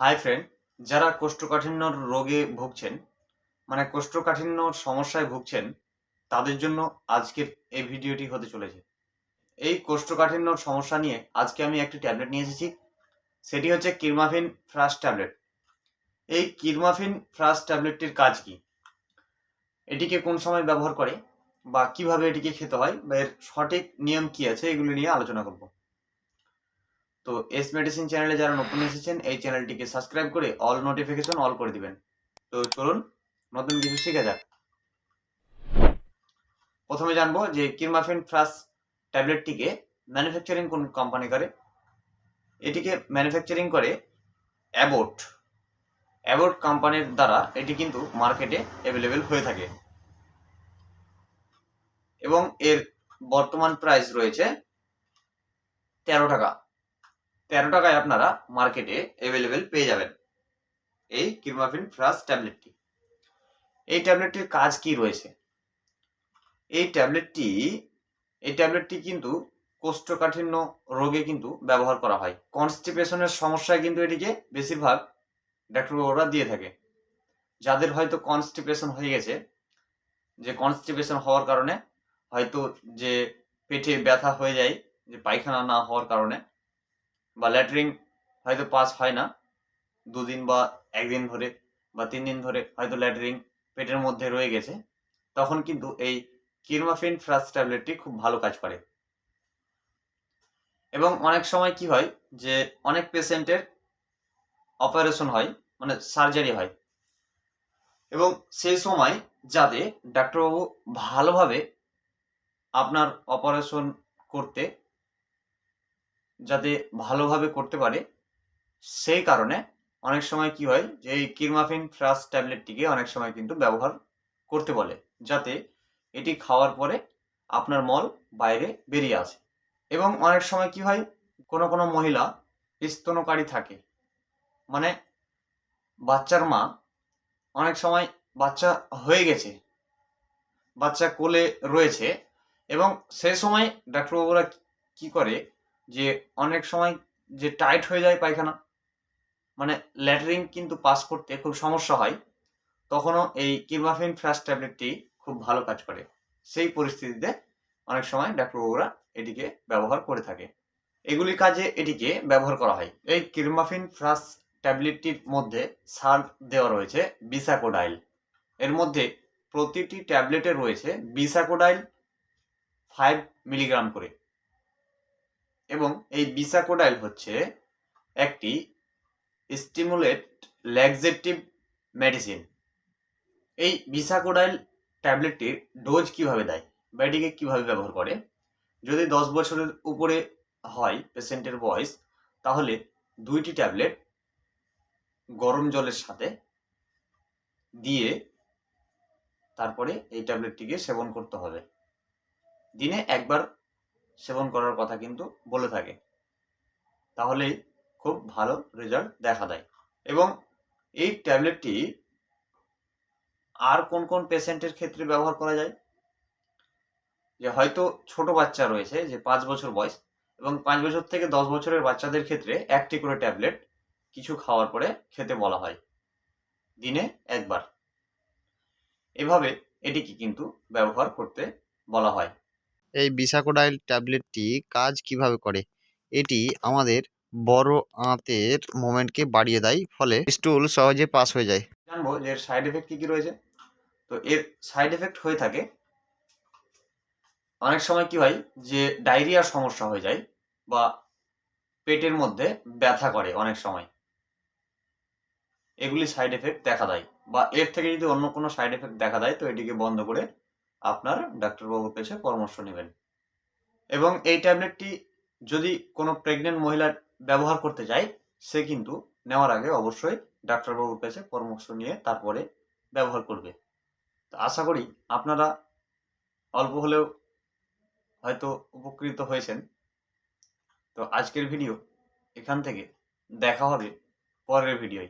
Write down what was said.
Hi friend যারা কোষ্ঠকাঠিন্য রোগে ভুগছেন মানে কোষ্ঠকাঠিন্য সমস্যায় ভুগছেন, তাদের জন্য আজকের এই ভিডিওটি হতে চলেছে। এই কোষ্ঠকাঠিন্য সমস্যা নিয়ে আজকে আমি একটি ট্যাবলেট নিয়ে এসেছি, সেটি হচ্ছে কিরমাফিন ফ্রাস ট্যাবলেট। এই কিরমাফিন ফ্রাস ট্যাবলেটটির কাজ কি? এটিকে কোন সময় ব্যবহার করে বা কীভাবে এটিকে খেতে হয় বা এর সঠিক নিয়ম কি আছে, এগুলো নিয়ে আলোচনা করব। তো এস মেডিসিন চ্যানেলে যারা নতুন এসেছেন, এই চ্যানেলটিকে সাবস্ক্রাইব করে অল নোটিফিকেশন অল করে দিবেন। তো চলুন, নতুন কিছু শিখে যাক। প্রথমে জানব যে কিরমাফিন ফ্রাস ট্যাবলেটটিকে ম্যানুফ্যাকচারিং কোন কোম্পানি করে? এটিকে ম্যানুফ্যাকচারিং করে অ্যাবোট অ্যাবোট কোম্পানির দ্বারা এটি কিন্তু মার্কেটে অ্যাভেলেবেল হয়ে থাকে। এবং এর বর্তমান প্রাইস রয়েছে তেরো টাকা। তেরো টাকায় আপনারা মার্কেটে অ্যাভেলেবেল পেয়ে যাবেন এই কিরমাফিন ফ্রাস ট্যাবলেটটি এই ট্যাবলেটটির কাজ কি রয়েছে? এই ট্যাবলেটটি এই ট্যাবলেটটি কিন্তু কোষ্ঠকাঠিন্য রোগে কিন্তু ব্যবহার করা হয়। কনস্টিপেশনের সমস্যায় কিন্তু এটিকে বেশিরভাগ ডাক্তারবাবুরা দিয়ে থাকে। যাদের হয়তো কনস্টিপেশন হয়ে গেছে, যে কনস্টিপেশন হওয়ার কারণে হয়তো যে পেটে ব্যথা হয়ে যায়, যে পায়খানা না হওয়ার কারণে বা ল্যাট্রিন হয়তো পাস হয় না। দুদিন বা একদিন ধরে বা তিন দিন ধরে হয়তো ল্যাট্রিন পেটের মধ্যে রয়ে গেছে। তখন কিন্তু এই কিরমাফিন ফ্রাস ট্যাবলেটটি খুব ভালো কাজ করে। এবং অনেক সময় কি হয় যে, অনেক পেশেন্টের অপারেশন হয় মানে সার্জারি হয়। এবং সেই সময় যাতে ডাক্তারবাবু ভালোভাবে আপনার অপারেশন করতে ভালোভাবে করতে পারে। সেই কারণে অনেক সময় কি হয় যে, এই কিরমাফিন ফ্রাস ট্যাবলেটটিকে অনেক সময় কিন্তু ব্যবহার করতে বলে, যাতে এটি খাওয়ার পরে আপনার মল বাইরে বেরিয়ে আসে। এবং অনেক সময় কি হয়, কোনো কোনো মহিলা স্তনকারী থাকে। মানে বাচ্চার মা অনেক সময় বাচ্চা হয়ে গেছে, বাচ্চা কোলে রয়েছে এবং সে সময় ডাক্তারবাবুরা কি করে যে অনেক সময় যে টাইট হয়ে যায় পায়খানা মানে ল্যাটারিং কিন্তু পাস করতে খুব সমস্যা হয়, তখনও এই কিরমাফিন ফ্রাস ট্যাবলেটটি খুব ভালো কাজ করে। সেই পরিস্থিতিতে অনেক সময় ডাক্তারবাবুরা এটিকে ব্যবহার করে থাকে। এগুলি কাজে এটিকে ব্যবহার করা হয়। এই কিরমাফিন ফ্রাস ট্যাবলেটটির মধ্যে সার দেওয়া রয়েছে বিসাকোডাইল। এর মধ্যে প্রতিটি ট্যাবলেটে রয়েছে বিসাকোডাইল ফাইভ মিলিগ্রাম করে। এবং এই বিসাকোডাইল হচ্ছে একটি স্টিমুলেট ল্যাক্সেটিভ মেডিসিন এই বিসাকোডাইল ট্যাবলেটটির ডোজ কীভাবে দেয়? বা এটিকে কীভাবে ব্যবহার করে? যদি দশ বছরের উপরে হয় পেশেন্টের বয়স, তাহলে দুইটি ট্যাবলেট গরম জলের সাথে দিয়ে তারপরে এই ট্যাবলেটটিকে সেবন করতে হবে। দিনে একবার সেবন করার কথা কিন্তু বলে থাকে। তাহলেই খুব ভালো রেজাল্ট দেখা দেয়। এবং এই ট্যাবলেটটি আর কোন কোন পেশেন্টের ক্ষেত্রে ব্যবহার করা যায়? যে হয়তো ছোট বাচ্চা রয়েছে, যে পাঁচ বছর বয়স এবং পাঁচ বছর থেকে দশ বছরের বাচ্চাদের ক্ষেত্রে একটি করে ট্যাবলেট কিছু খাওয়ার পরে খেতে বলা হয়। দিনে একবার। এভাবে এটিকে কিন্তু ব্যবহার করতে বলা হয়। এই বিসাকোডাইল ট্যাবলেটটি কাজ কীভাবে করে? এটি আমাদের বড় আঁতের মোমেন্টকে বাড়িয়ে দেয়, ফলে স্টুল সহজে পাস হয়ে যায়। জানব যে এর সাইড এফেক্ট কী কী রয়েছে? তো এর সাইড এফেক্ট হয়ে থাকে, অনেক সময় কি হয় যে ডায়রিয়ার সমস্যা হয়ে যায় বা পেটের মধ্যে ব্যথা করে অনেক সময়। এগুলি সাইড এফেক্ট দেখা দেয় বা এর থেকে যদি অন্য কোনো সাইড এফেক্ট দেখা দেয়, তো এটিকে বন্ধ করে আপনার ডাক্তারবাবুর কাছে পরামর্শ নেবেন। এবং এই ট্যাবলেটটি যদি কোনো প্রেগনেন্ট মহিলা ব্যবহার করতে চায়, সে কিন্তু নেওয়ার আগে অবশ্যই ডাক্তারবাবুর কাছে পরামর্শ নিয়ে তারপরে ব্যবহার করবে। তো আশা করি আপনারা অল্প হলেও হয়তো উপকৃত হয়েছেন। তো আজকের ভিডিও এখান থেকে দেখা হবে পরের ভিডিওয়।